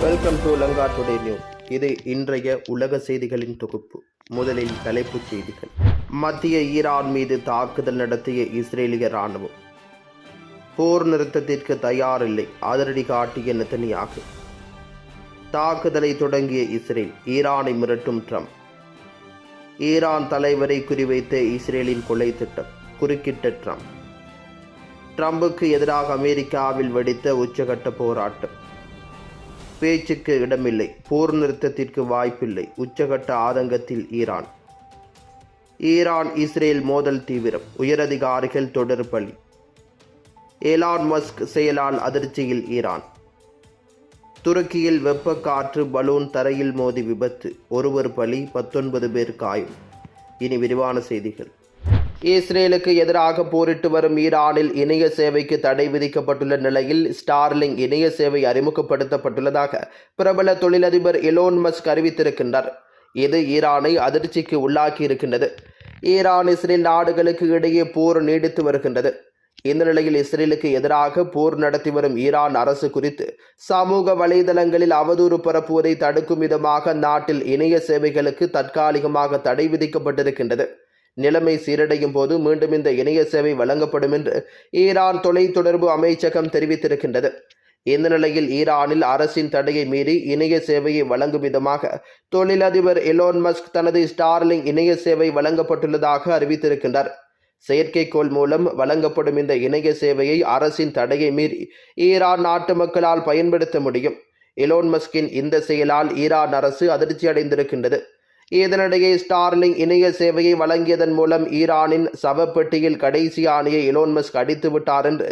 Welcome to Lanka today new இது இன்றைய உலக செய்திகளின் தொகுப்பு. முதலில் தலைப்புச் செய்திகள். மத்திய ஈரான் மீது தாக்குதல் நடத்திய இஸ்ரேலிய ராணுவம் போர் நிறுத்தத்திற்கு தயாரில்லை. அதிரடி காட்டிய நெத்தனியாக தாக்குதலை தொடங்கிய இஸ்ரேல் ஈரானை மிரட்டும் ட்ரம்ப். ஈரான் தலைவரை குறிவைத்த இஸ்ரேலின் கொலை திட்டம் குறுக்கிட்ட ட்ரம்ப். ட்ரம்புக்கு எதிராக அமெரிக்காவில் வெடித்த உச்சகட்ட போராட்டம். பேச்சுக்கு இடமில்லை. போர் நிறுத்தத்திற்கு வாய்ப்பில்லை. உச்சகட்ட ஆதங்கத்தில் ஈரான். ஈரான் இஸ்ரேல் மோதல் தீவிரம். உயரதிகாரிகள் தொடர் பலி. ஏலான் மஸ்க் செயலால் அதிர்ச்சியில் ஈரான். துருக்கியில் வெப்ப காற்று பலூன் தரையில் மோதி விபத்து. ஒருவர் பலி பத்தொன்பது பேர் காயம். இனி விரிவான செய்திகள். இஸ்ரேலுக்கு எதிராக போரிட்டு வரும் ஈரானில் இணைய சேவைக்கு தடை விதிக்கப்பட்டுள்ள நிலையில் ஸ்டார்லிங் இணைய சேவை அறிமுகப்படுத்தப்பட்டுள்ளதாக பிரபல தொழிலதிபர் எலோன் மஸ்க் அறிவித்திருக்கின்றார். இது ஈரானை அதிர்ச்சிக்கு உள்ளாக்கி இருக்கின்றது ஈரான் இஸ்ரேல் நாடுகளுக்கு இடையே போர் நீடித்து வருகின்றது. இந்த நிலையில் இஸ்ரேலுக்கு எதிராக போர் நடத்தி வரும் ஈரான் அரசு குறித்து சமூக வலைதளங்களில் அவதூறு பரப்புவதை தடுக்கும் விதமாக நாட்டில் இணைய சேவைகளுக்கு தற்காலிகமாக தடை விதிக்கப்பட்டிருக்கின்றது. நிலைமை சீரடையும் போது மீண்டும் இந்த இணைய சேவை வழங்கப்படும் என்று ஈரான் தொலைத்தொடர்பு அமைச்சகம் தெரிவித்திருக்கின்றது. இந்த நிலையில் ஈரானில் அரசின் தடையை மீறி இணைய சேவையை வழங்கும் விதமாக தொழிலதிபர் எலோன் மஸ்க் தனது ஸ்டார்லிங் இணைய சேவை வழங்கப்பட்டுள்ளதாக அறிவித்திருக்கின்றார். செயற்கைக்கோள் மூலம் வழங்கப்படும் இந்த இணைய சேவையை அரசின் தடையை மீறி ஈரான் நாட்டு மக்களால் பயன்படுத்த முடியும். எலோன் மஸ்கின் இந்த செயலால் ஈரான் அரசு அதிர்ச்சி அடைந்திருக்கின்றது இதனிடையே ஸ்டார்லிங் இணைய சேவையை வழங்கியதன் மூலம் ஈரானின் சவப்பெட்டியில் கடைசி ஆணையை இலோன்மஸ்க் அடித்து விட்டார் என்று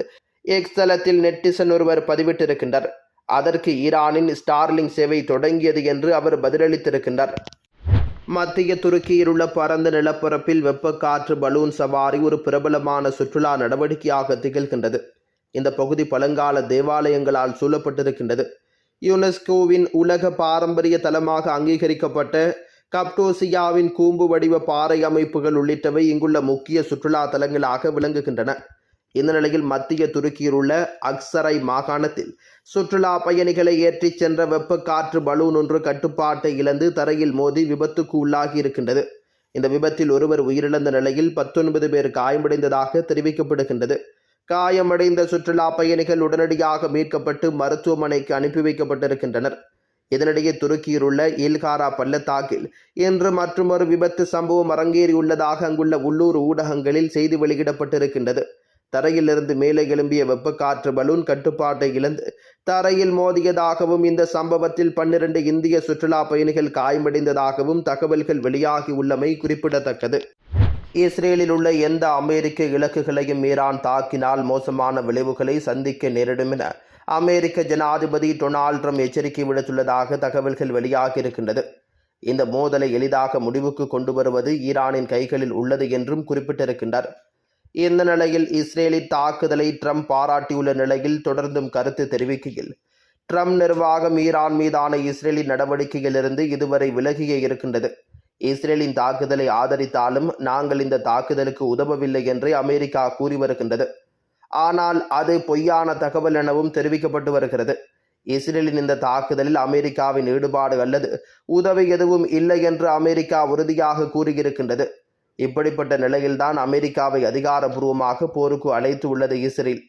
எக்ஸ்தலத்தில் நெட்டிசன் ஒருவர் பதிவிட்டிருக்கின்றார். அதற்கு ஈரானின் ஸ்டார்லிங் சேவை தொடங்கியது என்று அவர் பதிலளித்திருக்கின்றார். மத்திய துருக்கியில் உள்ள பரந்த நிலப்பரப்பில் வெப்பக்காற்று பலூன் சவாரி ஒரு பிரபலமான சுற்றுலா நடவடிக்கையாக திகழ்கின்றது. இந்த பகுதி பழங்கால தேவாலயங்களால் சூழப்பட்டிருக்கின்றது. யுனெஸ்கோவின் உலக பாரம்பரிய தலமாக அங்கீகரிக்கப்பட்ட கப்டோசியாவின் கூம்பு வடிவ பாறை அமைப்புகள் உள்ளிட்டவை இங்குள்ள முக்கிய சுற்றுலா தலங்களாக விளங்குகின்றன. இந்த நிலையில் மத்திய துருக்கியில் உள்ள அக்சரை மாகாணத்தில் சுற்றுலா பயணிகளை ஏற்றிச் சென்ற வெப்ப காற்று பலூன் ஒன்று கட்டுப்பாட்டை இழந்து தரையில் மோதி விபத்துக்கு உள்ளாகி இருக்கின்றது. இந்த விபத்தில் ஒருவர் உயிரிழந்த நிலையில் பத்தொன்பது பேர் காயமடைந்ததாக தெரிவிக்கப்படுகின்றது. காயமடைந்த சுற்றுலா பயணிகள் உடனடியாக மீட்கப்பட்டு மருத்துவமனைக்கு அனுப்பி வைக்கப்பட்டிருக்கின்றனர். இதனிடையே துருக்கியில் உள்ள இல்காரா பள்ளத்தாக்கில் இன்று மற்றொரு விபத்து சம்பவம் அரங்கேறியுள்ளதாக அங்குள்ள உள்ளூர் ஊடகங்களில் செய்தி வெளியிடப்பட்டிருக்கின்றது. தரையிலிருந்து மேலே எழும்பிய வெப்பக்காற்று பலூன் கட்டுப்பாட்டை இழந்து தரையில் மோதியதாகவும் இந்த சம்பவத்தில் பன்னிரண்டு இந்திய சுற்றுலா பயணிகள் காயமடைந்ததாகவும் தகவல்கள் வெளியாகி உள்ளமை குறிப்பிடத்தக்கது. இஸ்ரேலில் உள்ள எந்த அமெரிக்க இலக்குகளையும் ஈரான் தாக்கினால் மோசமான விளைவுகளை சந்திக்க நேரிடும் என அமெரிக்க ஜனாதிபதி டொனால்ட் ட்ரம்ப் எச்சரிக்கை விடுத்துள்ளதாக தகவல்கள் வெளியாகியிருக்கின்றது. இந்த மோதலை எளிதாக முடிவுக்கு கொண்டு வருவது ஈரானின் கைகளில் உள்ளது என்றும் குறிப்பிட்டிருக்கின்றார். இந்த நிலையில் இஸ்ரேலின் தாக்குதலை ட்ரம்ப் பாராட்டியுள்ள நிலையில் தொடர்ந்தும் கருத்து தெரிவிக்கையில் ட்ரம்ப் நிர்வாகம் ஈரான் மீதான இஸ்ரேலின் நடவடிக்கையிலிருந்து இதுவரை விலகியே இருக்கின்றது. இஸ்ரேலின் தாக்குதலை ஆதரித்தாலும் நாங்கள் இந்த தாக்குதலுக்கு உதவவில்லை என்றே அமெரிக்கா கூறி வருகின்றது. ஆனால் அது பொய்யான தகவல் எனவும் தெரிவிக்கப்பட்டு வருகிறது. இஸ்ரேலின் இந்த தாக்குதலில் அமெரிக்காவின் ஈடுபாடு அல்லது உதவி எதுவும் இல்லை என்று அமெரிக்கா உறுதியாக கூறியிருக்கின்றது. இப்படிப்பட்ட நிலையில்தான் அமெரிக்காவை அதிகாரப்பூர்வமாக போருக்கு அழைத்து உள்ளது இஸ்ரேல்.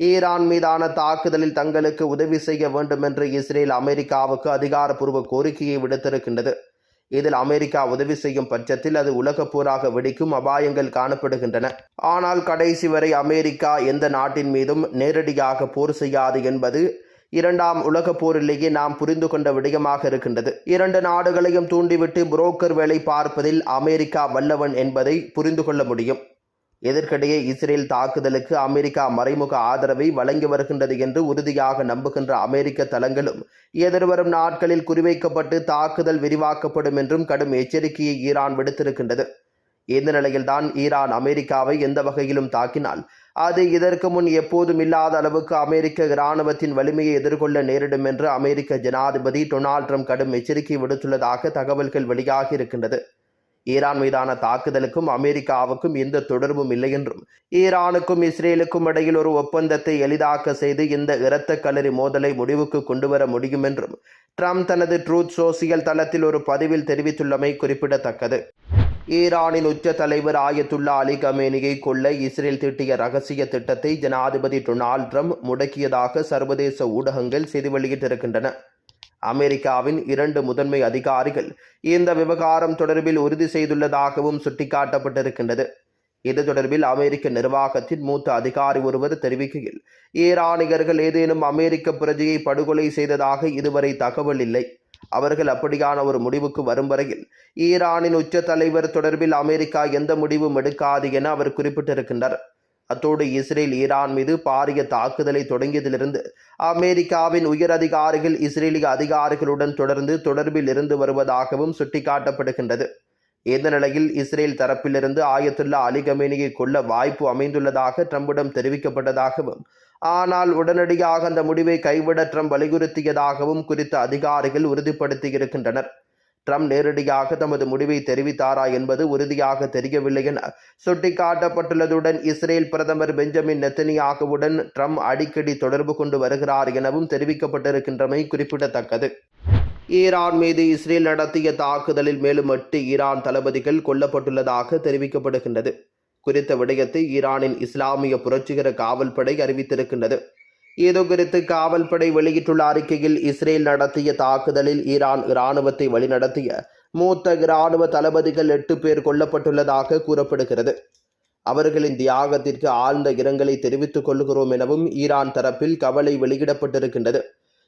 ஈரான் மீதான தாக்குதலில் தங்களுக்கு உதவி செய்ய வேண்டும் என்று இஸ்ரேல் அமெரிக்காவுக்கு அதிகாரப்பூர்வ கோரிக்கையை விடுத்திருக்கின்றது. இதில் அமெரிக்கா உதவி செய்யும் பட்சத்தில் அது உலகப்போராக வெடிக்கும் அபாயங்கள் காணப்படுகின்றன. ஆனால் கடைசி வரை அமெரிக்கா எந்த நாட்டின் மீதும் நேரடியாக போர் செய்யாது என்பது இரண்டாம் உலக போரிலேயே நாம் புரிந்து கொண்ட விடயமாக இருக்கின்றது. இரண்டு நாடுகளையும் தூண்டிவிட்டு புரோக்கர் வேலை பார்ப்பதில் அமெரிக்கா வல்லவன் என்பதை புரிந்து கொள்ள முடியும். இதற்கிடையே இஸ்ரேல் தாக்குதலுக்கு அமெரிக்கா மறைமுக ஆதரவை வழங்கி வருகின்றது என்று உறுதியாக நம்புகின்ற அமெரிக்க தளங்களும் எதிர்வரும் நாட்களில் குறிவைக்கப்பட்டு தாக்குதல் விரிவாக்கப்படும் என்றும் கடும் எச்சரிக்கையை ஈரான் விடுத்திருக்கின்றது. இந்த நிலையில்தான் ஈரான் அமெரிக்காவை எந்த வகையிலும் தாக்கினால் அது இதற்கு முன் எப்போதும் இல்லாத அளவுக்கு அமெரிக்க இராணுவத்தின் வலிமையை எதிர்கொள்ள நேரிடும் என்று அமெரிக்க ஜனாதிபதி டொனால்ட் ட்ரம்ப் கடும் எச்சரிக்கை விடுத்துள்ளதாக தகவல்கள் வெளியாகி இருக்கின்றது ஈரான் மீதான தாக்குதலுக்கும் அமெரிக்காவுக்கும் எந்த தொடர்பும் இல்லை என்றும் ஈரானுக்கும் இஸ்ரேலுக்கும் இடையில் ஒரு ஒப்பந்தத்தை எளிதாக்க செய்து இந்த இரத்த கலரி மோதலை முடிவுக்கு கொண்டுவர முடியும் என்றும் ட்ரம்ப் தனது ட்ரூத் சோசியல் தளத்தில் ஒரு பதிவில் தெரிவித்துள்ளமை குறிப்பிடத்தக்கது. ஈரானின் உச்ச தலைவர் ஆயத்துல்லா அலி கமேனியை கொல்ல இஸ்ரேல் தீட்டிய ரகசிய திட்டத்தை ஜனாதிபதி டொனால்ட் ட்ரம்ப் முடக்கியதாக சர்வதேச ஊடகங்கள் செய்தி வெளியிட்டிருக்கின்றன. அமெரிக்காவின் இரண்டு முதன்மை அதிகாரிகள் இந்த விவகாரம் தொடர்பில் உறுதி செய்துள்ளதாகவும் சுட்டிக்காட்டப்பட்டிருக்கின்றது. இது தொடர்பில் அமெரிக்க நிர்வாகத்தின் மூத்த அதிகாரி ஒருவர் தெரிவிக்கையில் ஈரானியர்கள் ஏதேனும் அமெரிக்க பிரஜையை படுகொலை செய்ததாக இதுவரை தகவல் இல்லை. அவர்கள் அப்படியான ஒரு முடிவுக்கு வரும் வரையில் ஈரானின் உச்ச தலைவர் தொடர்பில் அமெரிக்கா எந்த முடிவும் எடுக்காது என அவர் குறிப்பிட்டிருக்கின்றார். அத்தோடு இஸ்ரேல் ஈரான் மீது பாரிய தாக்குதலை தொடங்கியதிலிருந்து அமெரிக்காவின் உயர் அதிகாரிகள் இஸ்ரேலிய அதிகாரிகளுடன் தொடர்ந்து தொடர்பில் இருந்து வருவதாகவும் சுட்டிக்காட்டப்படுகின்றது. இந்த நிலையில் இஸ்ரேல் தரப்பிலிருந்து ஆயத்துல்லா அலிகமேனியை கொள்ள கொல்ல வாய்ப்பு அமைந்துள்ளதாக ட்ரம்பிடம் தெரிவிக்கப்பட்டதாகவும் ஆனால் உடனடியாக அந்த முடிவை கைவிட ட்ரம்ப் வலியுறுத்தியதாகவும் குறித்த அதிகாரிகள் உறுதிப்படுத்தியிருக்கின்றனர். ட்ரம்ப் நேரடியாக தமது முடிவை தெரிவித்தாரா என்பது உறுதியாக தெரியவில்லை என சுட்டிக்காட்டப்பட்டுள்ளதுடன் இஸ்ரேல் பிரதமர் பெஞ்சமின் நெத்தனியாகவுடன் ட்ரம்ப் அடிக்கடி தொடர்பு கொண்டு வருகிறார் எனவும் தெரிவிக்கப்பட்டிருக்கின்றமை குறிப்பிடத்தக்கது. ஈரான் மீது இஸ்ரேல் நடத்திய தாக்குதலில் மேலும் எட்டு ஈரான் தளபதிகள் கொல்லப்பட்டுள்ளதாக தெரிவிக்கப்படுகின்றது. குறித்த விடயத்தை ஈரானின் இஸ்லாமிய புரட்சிகர காவல்படை அறிவித்திருக்கின்றது. இது குறித்து காவல்படை வெளியிட்டுள்ள அறிக்கையில் இஸ்ரேல் நடத்திய தாக்குதலில் ஈரான் இராணுவத்தை வழிநடத்திய மூத்த இராணுவ தளபதிகள் எட்டு பேர் கொல்லப்பட்டுள்ளதாக கூறப்படுகிறது. அவர்களின் தியாகத்திற்கு ஆழ்ந்த இரங்கலை தெரிவித்துக் கொள்கிறோம் எனவும் ஈரான் தரப்பில் கவலை வெளியிடப்பட்டிருக்கின்றது.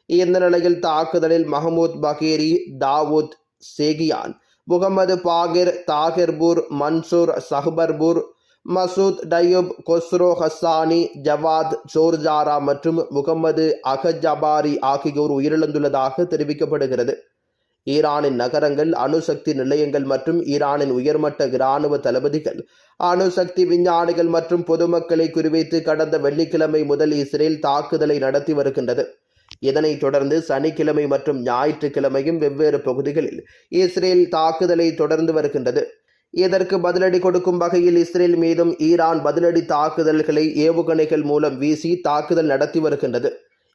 இந்த நிலையில் தாக்குதலில் மஹமூத் பகேரி தாவூத் சேகியான் முகமது பாகிர் தாகிர்பூர் மன்சூர் சஹ்பர்பூர் மசூத் டயூப் கொஸ்ரோ ஹஸ்ஸானி ஜவாத் சோர்ஜாரா மற்றும் முகமது அகஜபாரி ஆகியோர் உயிரிழந்துள்ளதாக தெரிவிக்கப்படுகிறது. ஈரானின் நகரங்கள் அணுசக்தி நிலையங்கள் மற்றும் ஈரானின் உயர்மட்ட இராணுவ தளபதிகள் அணுசக்தி விஞ்ஞானிகள் மற்றும் பொதுமக்களை குறிவைத்து கடந்த வெள்ளிக்கிழமை முதல் இஸ்ரேல் தாக்குதலை நடத்தி வருகின்றது. இதனைத் தொடர்ந்து சனிக்கிழமை மற்றும் ஞாயிற்றுக்கிழமையும் வெவ்வேறு பகுதிகளில் இஸ்ரேல் தாக்குதலை தொடர்ந்து வருகின்றது. இதற்கு பதிலடி கொடுக்கும் வகையில் இஸ்ரேல் மீதும் ஈரான் பதிலடி தாக்குதல்களை ஏவுகணைகள் மூலம் வீசி தாக்குதல் நடத்தி வருகின்றது.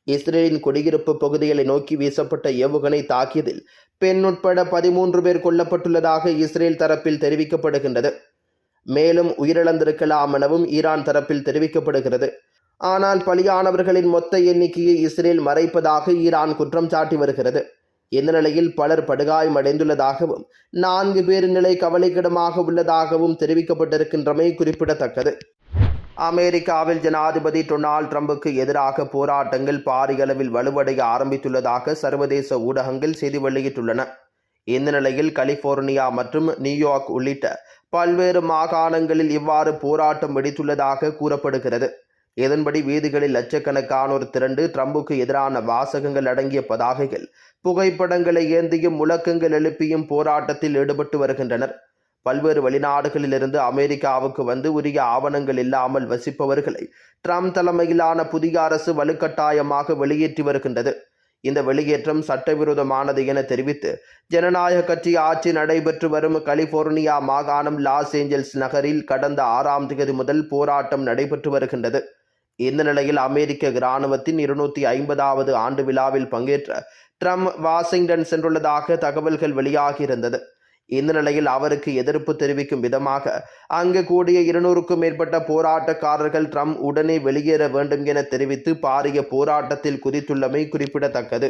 இஸ்ரேலின் குடியிருப்பு பகுதிகளை நோக்கி வீசப்பட்ட ஏவுகணை தாக்கியதில் பெண் உட்பட பதிமூன்று பேர் கொல்லப்பட்டுள்ளதாக இஸ்ரேல் தரப்பில் தெரிவிக்கப்படுகின்றது. மேலும் உயிரிழந்திருக்கலாம் எனவும் ஈரான் தரப்பில் தெரிவிக்கப்படுகிறது. ஆனால் பலியானவர்களின் மொத்த எண்ணிக்கையை இஸ்ரேல் மறைப்பதாக ஈரான் குற்றம் சாட்டி வருகிறது. இந்த நிலையில் பலர் படுகாயமடைந்துள்ளதாகவும் நான்கு பேர் நிலை கவலைக்கிடமாக உள்ளதாகவும் தெரிவிக்கப்பட்டிருக்கின்றமை குறிப்பிடத்தக்கது. அமெரிக்காவில் ஜனாதிபதி டொனால்ட் ட்ரம்புக்கு எதிராக போராட்டங்கள் பாரிய அளவில் வலுவடைய ஆரம்பித்துள்ளதாக சர்வதேச ஊடகங்கள் செய்தி வெளியிட்டுள்ளன. இந்த நிலையில் கலிபோர்னியா மற்றும் நியூயார்க் உள்ளிட்ட பல்வேறு மாகாணங்களில் இவ்வாறு போராட்டம் வெடித்துள்ளதாக கூறப்படுகிறது. இதன்படி வீதிகளில் லட்சக்கணக்கானோர் திரண்டு ட்ரம்புக்கு எதிரான வாசகங்கள் அடங்கிய பதாகைகள் புகைப்படங்களை ஏந்தியும் முழக்கங்கள் எழுப்பியும் போராட்டத்தில் ஈடுபட்டு வருகின்றனர். பல்வேறு வெளிநாடுகளிலிருந்து அமெரிக்காவுக்கு வந்து உரிய ஆவணங்கள் இல்லாமல் வசிப்பவர்களை ட்ரம்ப் தலைமையிலான புதிய அரசு வலுக்கட்டாயமாக வெளியேற்றி வருகின்றது. இந்த வெளியேற்றம் சட்டவிரோதமானது என தெரிவித்து ஜனநாயக கட்சி ஆட்சி நடைபெற்று வரும் கலிபோர்னியா மாகாணம் லாஸ் ஏஞ்சல்ஸ் நகரில் கடந்த ஆறாம் தேதி முதல் போராட்டம் நடைபெற்று வருகின்றது. இந்த நிலையில் அமெரிக்க இராணுவத்தின் இருநூத்தி ஐம்பதாவது ஆண்டு விழாவில் பங்கேற்ற ட்ரம்ப் வாஷிங்டன் சென்றுள்ளதாக தகவல்கள் வெளியாகியிருந்தது. இந்த நிலையில் அவருக்கு எதிர்ப்பு தெரிவிக்கும் விதமாக அங்கு கூடிய இருநூறுக்கும் மேற்பட்ட போராட்டக்காரர்கள் ட்ரம்ப் உடனே வெளியேற வேண்டும் என தெரிவித்து பாரிய போராட்டத்தில் குதித்துள்ளமை குறிப்பிடத்தக்கது.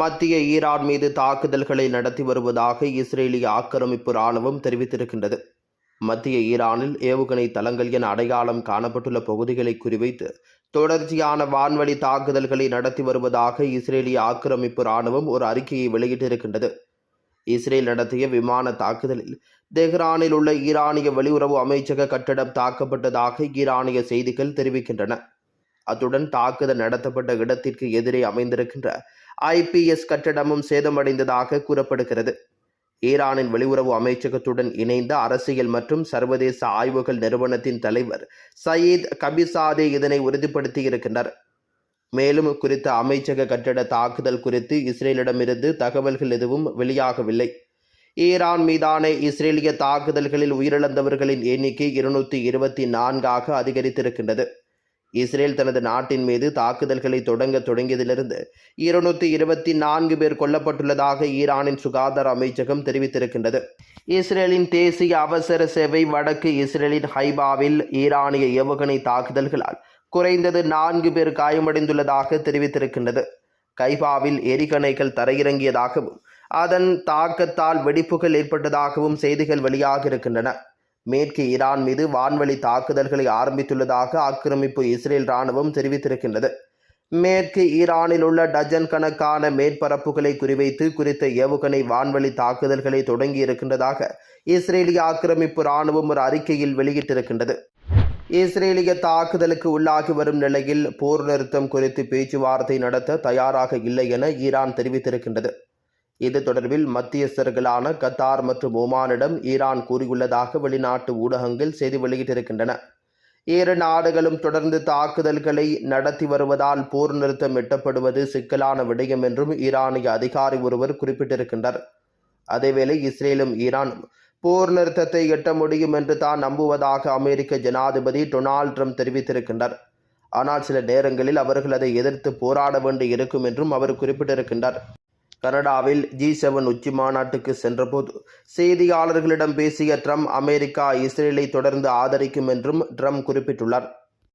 மத்திய ஈரான் மீது தாக்குதல்களை நடத்தி வருவதாக இஸ்ரேலிய ஆக்கிரமிப்பு இராணுவம் தெரிவித்திருக்கின்றது. மத்திய ஈரானில் ஏவுகணை தளங்கள் என அடையாளம் காணப்பட்டுள்ள பகுதிகளை குறிவைத்து தொடர்ச்சியான வான்வழி தாக்குதல்களை நடத்தி வருவதாக இஸ்ரேலிய ஆக்கிரமிப்பு இராணுவம் ஒரு அறிக்கையை வெளியிட்டிருக்கின்றது. இஸ்ரேல் நடத்திய விமான தாக்குதலில் தெஹ்ரானில் உள்ள ஈரானிய வெளியுறவு அமைச்சக கட்டடம் தாக்கப்பட்டதாக ஈரானிய செய்திகள் தெரிவிக்கின்றன. அத்துடன் தாக்குதல் நடத்தப்பட்ட இடத்திற்கு எதிரே அமைந்திருக்கின்ற ஐபிஎஸ் கட்டடமும் சேதமடைந்ததாக கூறப்படுகிறது. ஈரானின் வெளியுறவு அமைச்சகத்துடன் இணைந்த அரசியல் மற்றும் சர்வதேச ஆய்வுகள் நிறுவனத்தின் தலைவர் சயீத் கபிசாதே இதனை உறுதிப்படுத்தியிருக்கின்றார். மேலும் குறித்த அமைச்சக கட்டட தாக்குதல் குறித்து இஸ்ரேலிடமிருந்து தகவல்கள் எதுவும் வெளியாகவில்லை. ஈரான் மீதான இஸ்ரேலிய தாக்குதல்களில் உயிரிழந்தவர்களின் எண்ணிக்கை இருநூற்றி இருபத்தி நான்காக அதிகரித்திருக்கின்றது. இஸ்ரேல் தனது நாட்டின் மீது தாக்குதல்களை தொடங்க தொடங்கியதிலிருந்து இருநூத்தி இருபத்தி நான்கு பேர் கொல்லப்பட்டுள்ளதாக ஈரானின் சுகாதார அமைச்சகம் தெரிவித்திருக்கின்றது. இஸ்ரேலின் தேசிய அவசர சேவை வடக்கு இஸ்ரேலின் ஹைபாவில் ஈரானிய ஏவுகணை தாக்குதல்களால் குறைந்தது நான்கு பேர் காயமடைந்துள்ளதாக தெரிவித்திருக்கின்றது. கைபாவில் எரிகணைகள் தரையிறங்கியதாகவும் அதன் தாக்கத்தால் வெடிப்புகள் ஏற்பட்டதாகவும் செய்திகள் வெளியாக இருக்கின்றன மேற்கு ஈரான் மீது வான்வழி தாக்குதல்களை ஆரம்பித்துள்ளதாக ஆக்கிரமிப்பு இஸ்ரேல் ராணுவம் தெரிவித்திருக்கின்றது. மேற்கு ஈரானில் உள்ள டஜன் கணக்கான மேற்பரப்புகளை குறிவைத்து குறித்த ஏவுகணை வான்வழி தாக்குதல்களை தொடங்கி இருக்கின்றதாக இஸ்ரேலிய ஆக்கிரமிப்பு ராணுவம் ஒரு அறிக்கையில் வெளியிட்டிருக்கின்றது. இஸ்ரேலிய தாக்குதலுக்கு உள்ளாகி வரும் நிலையில் போர் நிறுத்தம் குறித்து பேச்சுவார்த்தை நடத்த தயாராக இல்லை என ஈரான் தெரிவித்திருக்கின்றது. இது தொடர்பில் மத்தியஸ்தர்களான கத்தார் மற்றும் ஒமானிடம் ஈரான் கூறியுள்ளதாக வெளிநாட்டு ஊடகங்கள் செய்தி வெளியிட்டிருக்கின்றன. இரு நாடுகளும் தொடர்ந்து தாக்குதல்களை நடத்தி வருவதால் போர் நிறுத்தம் எட்டப்படுவது சிக்கலான விடயம் என்றும் ஈரானிய அதிகாரி ஒருவர் குறிப்பிட்டிருக்கின்றார். அதேவேளை இஸ்ரேலும் ஈரானும் போர் நிறுத்தத்தை எட்ட முடியும் என்று தான் நம்புவதாக அமெரிக்க ஜனாதிபதி டொனால்ட் ட்ரம்ப் தெரிவித்திருக்கின்றார். ஆனால் சில நேரங்களில் அவர்கள் அதை எதிர்த்து போராட வேண்டி இருக்கும் என்றும் அவர் குறிப்பிட்டிருக்கின்றார். கனடாவில் ஜி செவன் உச்சி மாநாட்டுக்கு சென்றபோது செய்தியாளர்களிடம் பேசிய ட்ரம்ப் அமெரிக்கா இஸ்ரேலை தொடர்ந்து ஆதரிக்கும் என்றும் ட்ரம்ப் குறிப்பிட்டுள்ளார்.